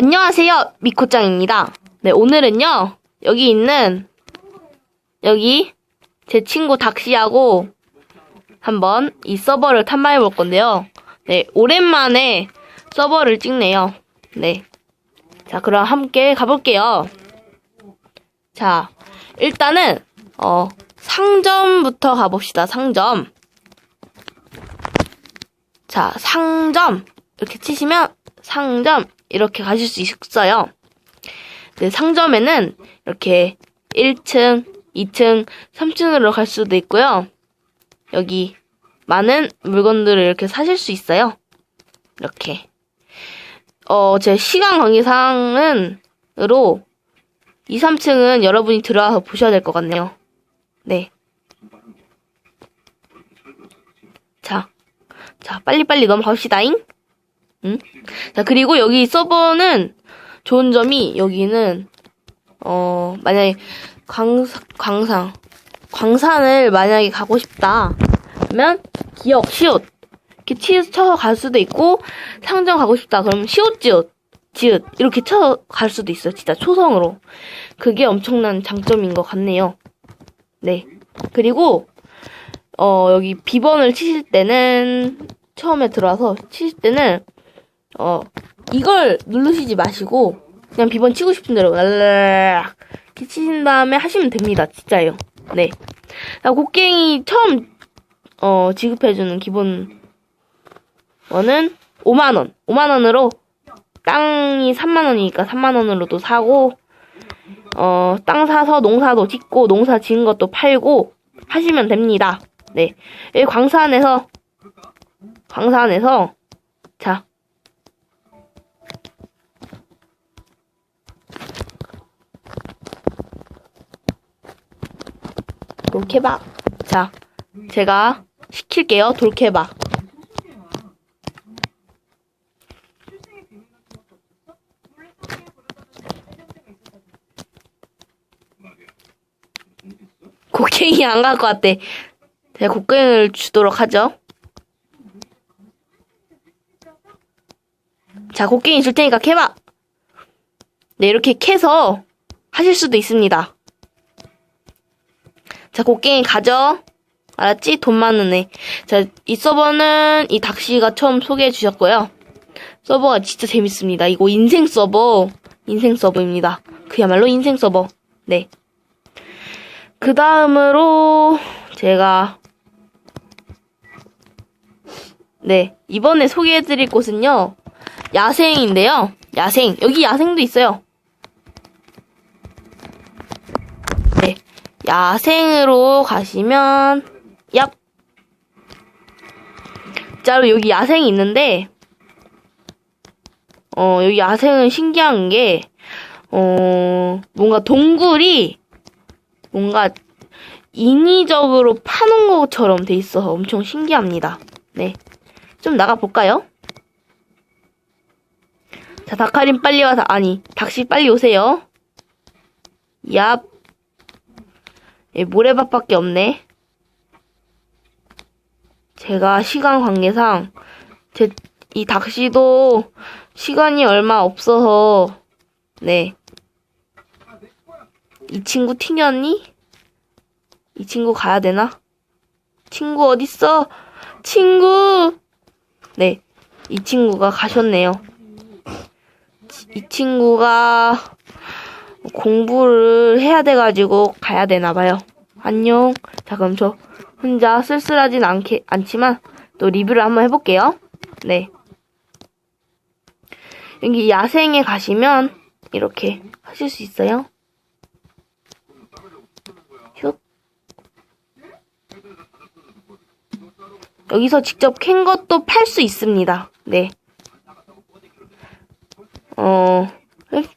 안녕하세요. 미코짱입니다. 네, 오늘은요, 여기 있는, 여기, 제 친구 닥시하고 한번 이 서버를 탐방해 볼 건데요. 네, 오랜만에 서버를 찍네요. 네. 자, 그럼 함께 가볼게요. 자, 일단은, 어, 상점부터 가봅시다, 상점. 자, 상점. 이렇게 치시면 상점. 이렇게 가실 수 있어요. 네, 상점에는 이렇게 1층, 2층, 3층으로 갈 수도 있고요. 여기 많은 물건들을 이렇게 사실 수 있어요. 이렇게. 어, 제 시간 관계상은, 으로 2, 3층은 여러분이 들어와서 보셔야 될 것 같네요. 네. 자. 자, 빨리빨리 넘어갑시다잉. 응? 자, 그리고 여기 서버는 좋은 점이 여기는, 어, 만약에 광사, 광상, 광산을 만약에 가고 싶다. 그러면 기억, 시옷. 이렇게 치, 쳐서 갈 수도 있고, 상점 가고 싶다. 그럼 시옷, 지읒, 지읒. 이렇게 쳐서 갈 수도 있어요. 진짜 초성으로. 그게 엄청난 장점인 것 같네요. 네. 그리고, 어, 여기 비번을 치실 때는, 처음에 들어와서 치실 때는, 어, 이걸 누르시지 마시고, 그냥 비번 치고 싶은 대로, 랄랄랄 이렇게 치신 다음에 하시면 됩니다. 진짜요. 네. 자, 곡괭이 처음, 어, 지급해주는 기본, 원은 5만원. 5만원으로, 땅이 3만원이니까 3만원으로도 사고, 어, 땅 사서 농사도 짓고, 농사 지은 것도 팔고, 하시면 됩니다. 네. 광산에서, 광산에서, 자. 돌케박. 자, 제가 시킬게요. 돌케박. 곡괭이 안갈것 같대. 제가 곡괭이를 주도록 하죠. 자, 곡괭이 줄 테니까 캐봐. 네, 이렇게 캐서 하실 수도 있습니다. 자, 곡괭이 가져. 알았지? 돈 많은 애. 자, 이 서버는 이 닥시가 처음 소개해 주셨고요. 서버가 진짜 재밌습니다. 이거 인생 서버. 인생 서버입니다. 그야말로 인생 서버. 네. 그 다음으로 제가 네 이번에 소개해드릴 곳은요 야생인데요 야생 여기 야생도 있어요 야생으로 가시면 얍 자로 여기 야생이 있는데 어 여기 야생은 신기한 게 어, 뭔가 동굴이 뭔가 인위적으로 파놓은 것처럼 돼 있어서 엄청 신기합니다. 네. 좀 나가볼까요? 자, 다카린 빨리 와서, 아니, 닥시 빨리 오세요. 얍. 예, 모래밭밖에 없네. 제가 시간 관계상, 제, 이 닥시도 시간이 얼마 없어서, 네. 이 친구 튕겼니? 이 친구 가야 되나? 친구 어딨어? 친구! 네, 이 친구가 가셨네요. 이 친구가 공부를 해야 돼가지고 가야 되나봐요. 안녕. 자, 그럼 저 혼자 쓸쓸하진 않게, 않지만 또 리뷰를 한번 해볼게요. 네. 여기 야생에 가시면 이렇게 하실 수 있어요. 슉. 여기서 직접 캔 것도 팔 수 있습니다. 네. 어,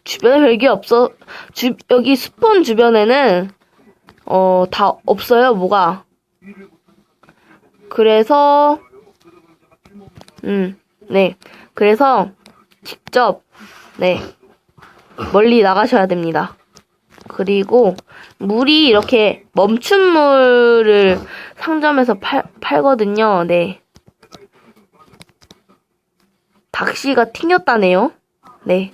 주변에 별게 없어. 주, 여기 스폰 주변에는, 어, 다 없어요, 뭐가. 그래서, 음, 네. 그래서, 직접, 네. 멀리 나가셔야 됩니다. 그리고, 물이 이렇게 멈춘 물을 상점에서 팔, 팔거든요. 네. 닥시가 튕겼다네요. 네.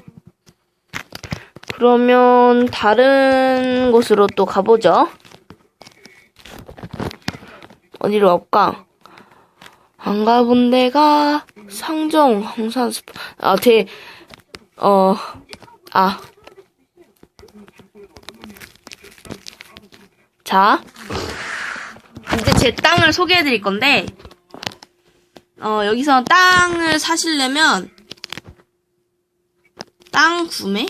그러면 다른 곳으로 또 가보죠. 어디로 갈까? 안 가본 데가 상정 황산 스포 아, 대, 어, 아. 자. 이제 제 땅을 소개해 드릴 건데, 어, 여기서 땅을 사시려면, 땅 구매?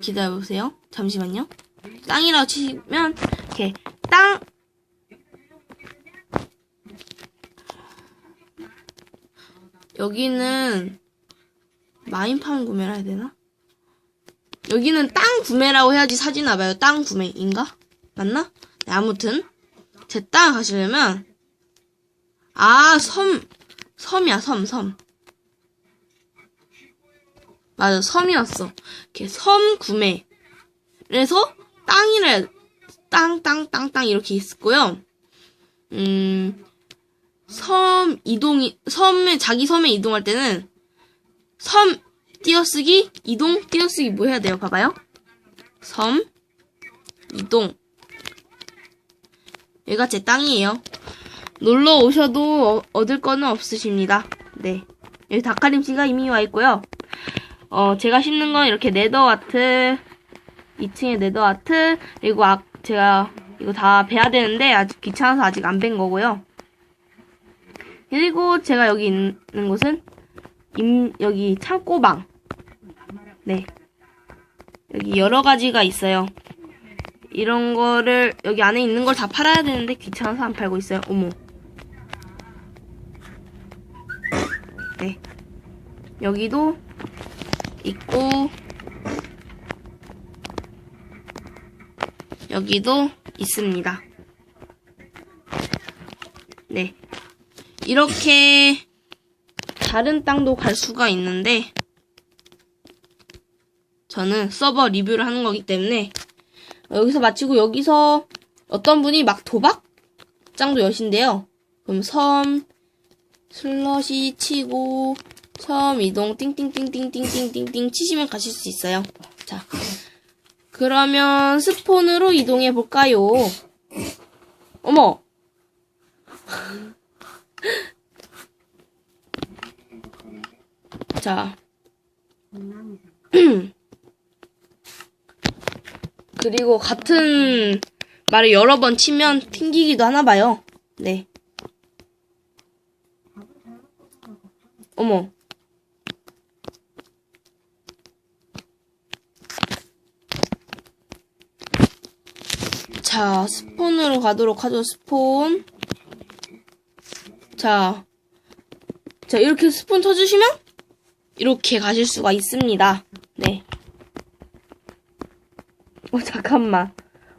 기다려보세요. 잠시만요. 땅이라고 치면, 이렇게, 땅, 여기는, 마인팜 구매를 해야 되나? 여기는 땅 구매라고 해야지 사지나 봐요. 땅 구매인가? 맞나? 네, 아무튼 제 땅 가시려면 아, 섬 섬이야, 섬, 섬. 맞아, 섬이었어. 이렇게 섬 구매. 그래서 땅이래 땅, 땅, 땅, 땅 이렇게 있고요. 음, 섬 이동이 섬에 자기 섬에 이동할 때는 섬 띄어쓰기 이동 띄어쓰기 뭐 해야 돼요? 봐봐요. 섬 이동 여기가 제 땅이에요. 놀러 오셔도 어- 얻을 거는 없으십니다. 네. 여기 다카림 씨가 이미 와 있고요. 어, 제가 심는 건 이렇게 네더 아트, 2층에 네더 아트, 그리고 아, 제가 이거 다 베야 되는데 아직 귀찮아서 아직 안벤 거고요. 그리고 제가 여기 있는 곳은 임, 여기 창고방. 네. 여기 여러 가지가 있어요. 이런 거를 여기 안에 있는 걸 다 팔아야 되는데 귀찮아서 안 팔고 있어요. 어머. 네. 여기도 있고 여기도 있습니다. 네. 이렇게 다른 땅도 갈 수가 있는데 저는 서버 리뷰를 하는 거기 때문에 여기서 마치고 여기서 어떤 분이 막 도박장도 여신데요. 그럼 섬 슬러시 치고 섬 이동 띵띵띵띵띵띵띵띵 치시면 가실 수 있어요. 자, 그러면 스폰으로 이동해 볼까요? 어머, 자. 그리고 같은 말을 여러 번 치면 튕기기도 하나 봐요. 네. 어머. 자, 스폰으로 가도록 하죠, 스폰. 자. 자, 이렇게 스폰 쳐주시면 이렇게 가실 수가 있습니다. 네. 어, 잠깐만.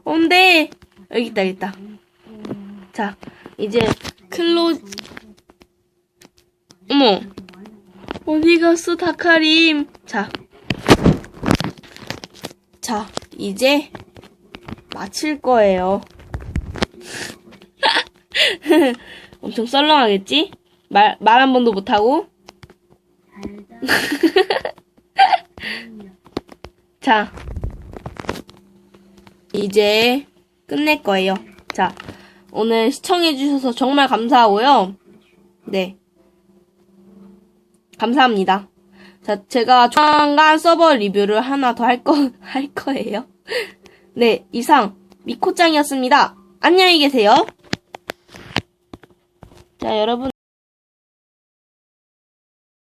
어, 근데, 여기 있다, 여기 있다. 자, 이제, 클로, 어머. 어디 갔어, 다카림. 자. 자, 이제, 마칠 거예요. 엄청 썰렁하겠지? 말, 말 한 번도 못하고. 자, 이제 끝낼 거예요. 자, 오늘 시청해주셔서 정말 감사하고요. 네. 감사합니다. 자, 제가 조만간 서버 리뷰를 하나 더 할 거, 할 거예요. 네, 이상, 미코짱이었습니다. 안녕히 계세요. 자, 여러분.